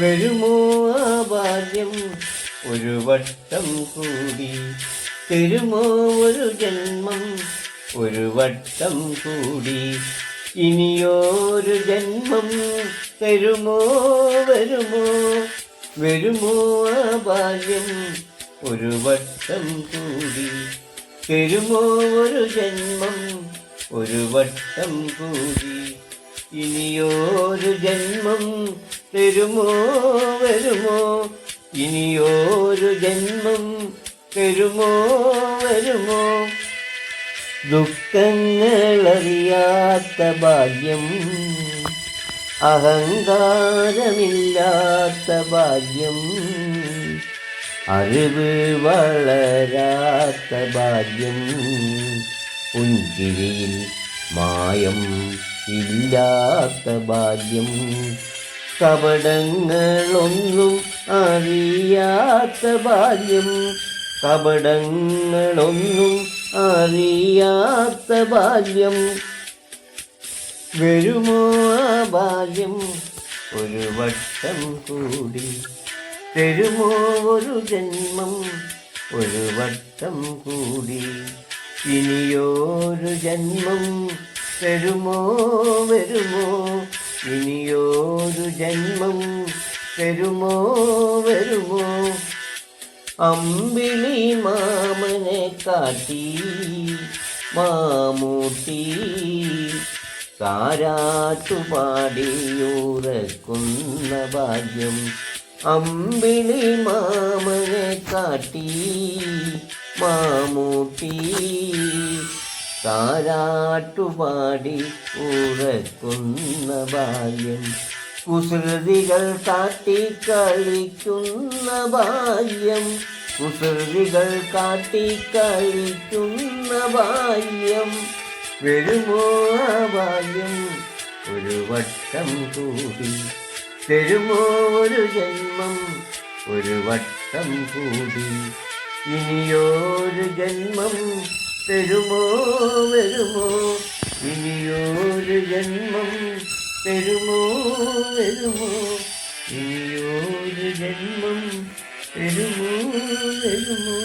വരുമോ ആ ബാല്യം? ഒരു വട്ടം കൂടി തരുമോ ഒരു ജന്മം? ഒരു വട്ടം കൂടി ഇനിയൊരു ജന്മം തരുമോ വരുമോ? വരുമോ ആ ബാല്യം? ഒരു വട്ടം കൂടി തരുമോ ഒരു ജന്മം? ഒരു വട്ടം കൂടി ഇനിയൊരു ജന്മം തരുമോ വരുമോ? ഇനിയൊരു ജന്മം തരുമോ വരുമോ? ദുഃഖങ്ങളറിയാത്ത ഭാഗ്യം അഹങ്കാരമില്ലാത്ത ഭാഗ്യം അറിവ് വളരാത്ത ഭാഗ്യം പുഞ്ചിരിയിൽ മായം ഇല്ലാത്ത ഭാഗ്യം. കപടങ്ങളൊന്നും അറിയാത്ത ഭാഗ്യം. കപടങ്ങളൊന്നും അറിയാത്ത ഭാഗ്യം. വരുമോ ആ ബാല്യം ഒരു വട്ടം കൂടി തരുമോ ഒരു ജന്മം? ഒരു വട്ടം കൂടി ഇനിയൊരു ജന്മം. തരുമോ വരുമോ? ഇനിയോരു ജന്മം തരുമോ വരുമോ? അമ്പിളി മാമനെ കാട്ടി മാമൂട്ടി കാരാട്ടുപാടിയുറക്കുന്ന ഭാഗ്യം. അമ്പിളി മാമനെ കാട്ടി മാമൂട്ടി കാരാട്ടുപാടി ഉറക്കുന്ന ബാല്യം. കുസൃതികൾ കാട്ടി കളിക്കുന്ന ബാല്യം. കുസൃതികൾ കാട്ടി കളിക്കുന്ന ബാല്യം. വരുമോ ബാല്യം? ഒരു വട്ടം കൂടി. തരുമോ ഒരു ജന്മം? ഒരു വട്ടം കൂടി. ഇനിയൊരു ജന്മം തരുമോ വരുമോ? ഇനിയൊരു ജന്മം തരുമോ വരുമോ? ഇനിയൊരു ജന്മം തരുമോ വരുമോ?